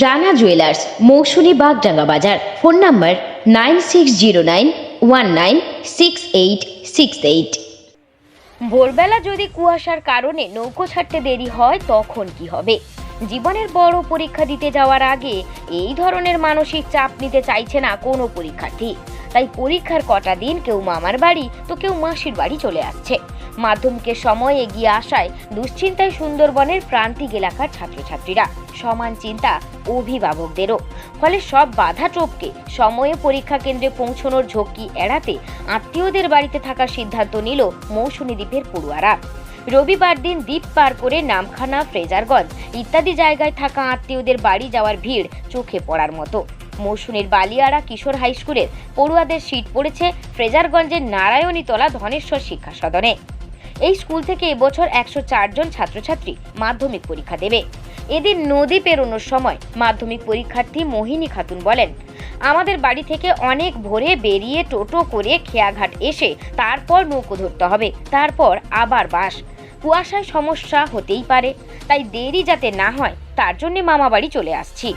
Rana jewellers, Mousumi Bagdanga বাজার। Phone number nine six zero nine one nine six eight six eight. ভোরবেলা যদি কুয়াশার কারণে নৌকো ছাড়তে দেরি হয়, তখন কি হবে? জীবনের বড় পরীক্ষা দিতে যাওয়ার আগে এই ধরনের মানসিক চাপ নিতে চাইছে না কোনো পরীক্ষার্থী। তাই পরীক্ষার কটা দিন কেউ মামার বাড়ি, তো কেউ মাসির বাড়ি চলে আসছে। মাধ্যমিকের সময় এগিয়ে আসায় দুশ্চিন্তায় সুন্দরবনের প্রান্তিক এলাকার ছাত্রছাত্রীরা, সমান চিন্তা অভিভাবকদেরও। ফলে সব বাধা টপকে সময়ে পরীক্ষা কেন্দ্রে পৌঁছানোর ঝক্কি এড়াতে আত্মীয়দের বাড়িতে থাকার সিদ্ধান্ত নিল মৌসুমী দ্বীপের পড়ুয়ারা। রবিবার দিন দ্বীপ পার করে নামখানা, ফ্রেজারগঞ্জ ইত্যাদি জায়গায় থাকা আত্মীয়দের বাড়ি যাওয়ার ভিড় চোখে পড়ার মতো। মৌসুমীর বালিয়াড়া কিশোর হাই স্কুলের পড়ুয়াদের সিট পড়েছে ফ্রেজারগঞ্জের নারায়ণীতলা ধনেশ্বর শিক্ষা সদনে। এই স্কুল থেকে এবছর একশো জন ছাত্রছাত্রী মাধ্যমিক পরীক্ষা দেবে। এদিন নদী পেরোনোর সময় মাধ্যমিক পরীক্ষার্থী মোহিনী খাতুন বলেন, আমাদের বাড়ি থেকে অনেক ভোরে বেরিয়ে টোটো করে খেয়াঘাট এসে তারপর নৌকো ধরতে হবে, তারপর আবার বাস। কুয়াশায় সমস্যা হতেই পারে, তাই দেরি যাতে না হয় তার জন্যে মামাবাড়ি চলে আসছি।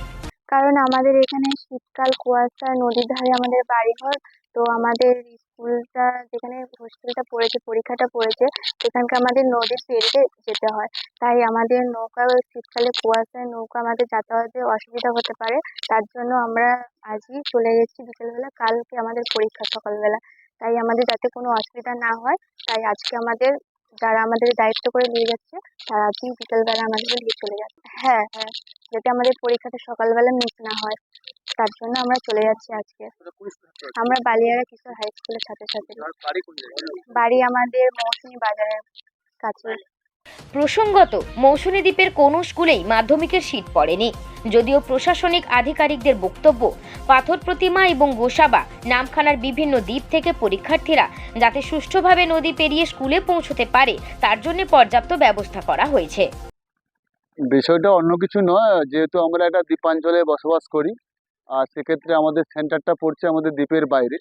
কারণ আমাদের এখানে শীতকাল, কুয়াশা, নদীর ধারে আমাদের বাড়িঘর। তো আমাদের স্কুলটা যেখানে হোস্টেলটা পড়েছে, পরীক্ষাটা পড়েছে, সেখানকে আমাদের নদীর পেরিয়ে যেতে হয়। তাই আমাদের নৌকা, শীতকালে কুয়াশায় নৌকা আমাদের যাতায়াতে অসুবিধা হতে পারে। তার জন্য আমরা আজই চলে গেছি বিকেলবেলা, কালকে আমাদের পরীক্ষা সকালবেলা। তাই আমাদের যাতে কোনো অসুবিধা না হয়, তাই আজকে আমাদের যারা আমাদের দায়িত্ব করে নিয়ে যাচ্ছে, তারা আজই বিকেলবেলা আমাদের নিয়ে চলে যাচ্ছে। হ্যাঁ হ্যাঁ। যাতে আমাদের পরীক্ষাটা সকালবেলা মিস না হয় তার জন্য আমরা চলে যাচ্ছি আজকে। আমরা বালিয়াড়া কিশোর হাই স্কুলের ছাত্রছাত্রী। বাড়ি আমাদের মৌসুমী বাজারের কাছে। প্রসঙ্গত মৌসুমী দ্বীপের কোনো স্কুলেই মাধ্যমিকের সিট পড়েনি। যদিও প্রশাসনিক আধিকারিকদের বক্তব্য পাথর প্রতিমা এবং গোসাবা নামখানার বিভিন্ন দ্বীপ থেকে পরীক্ষার্থীরা যাতে সুষ্ঠুভাবে নদী পেরিয়ে স্কুলে পৌঁছতে পারে তার জন্য পর্যাপ্ত ব্যবস্থা করা হয়েছে। বিষয়টা অন্য কিছু নয়, যেহেতু আমরা একটা দ্বীপাঞ্চলে বসবাস করি, আর সেক্ষেত্রে আমাদের সেন্টারটা পড়ছে আমাদের দ্বীপের বাইরে।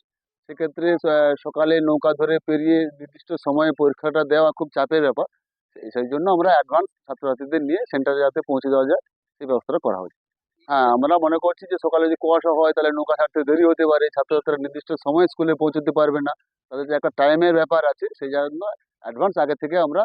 সেক্ষেত্রে সকালে নৌকা ধরে পেরিয়ে নির্দিষ্ট সময়ে পরীক্ষাটা দেওয়া খুব চাপের ব্যাপার। সেই- জন্য আমরা অ্যাডভান্স ছাত্রছাত্রীদের নিয়ে সেন্টারে যাতে পৌঁছে দেওয়া যায়, সেই ব্যবস্থাটা করা হয়েছে। হ্যাঁ আমরা মনে করছি যে সকালে যদি কুয়াশা হয়, তাহলে নৌকা ছাড়তে দেরি হতে পারে, ছাত্রছাত্রীরা নির্দিষ্ট সময় স্কুলে পৌঁছতে পারবে না। তাদের যে একটা টাইমের ব্যাপার আছে, সেই জন্য অ্যাডভান্স আগে থেকে আমরা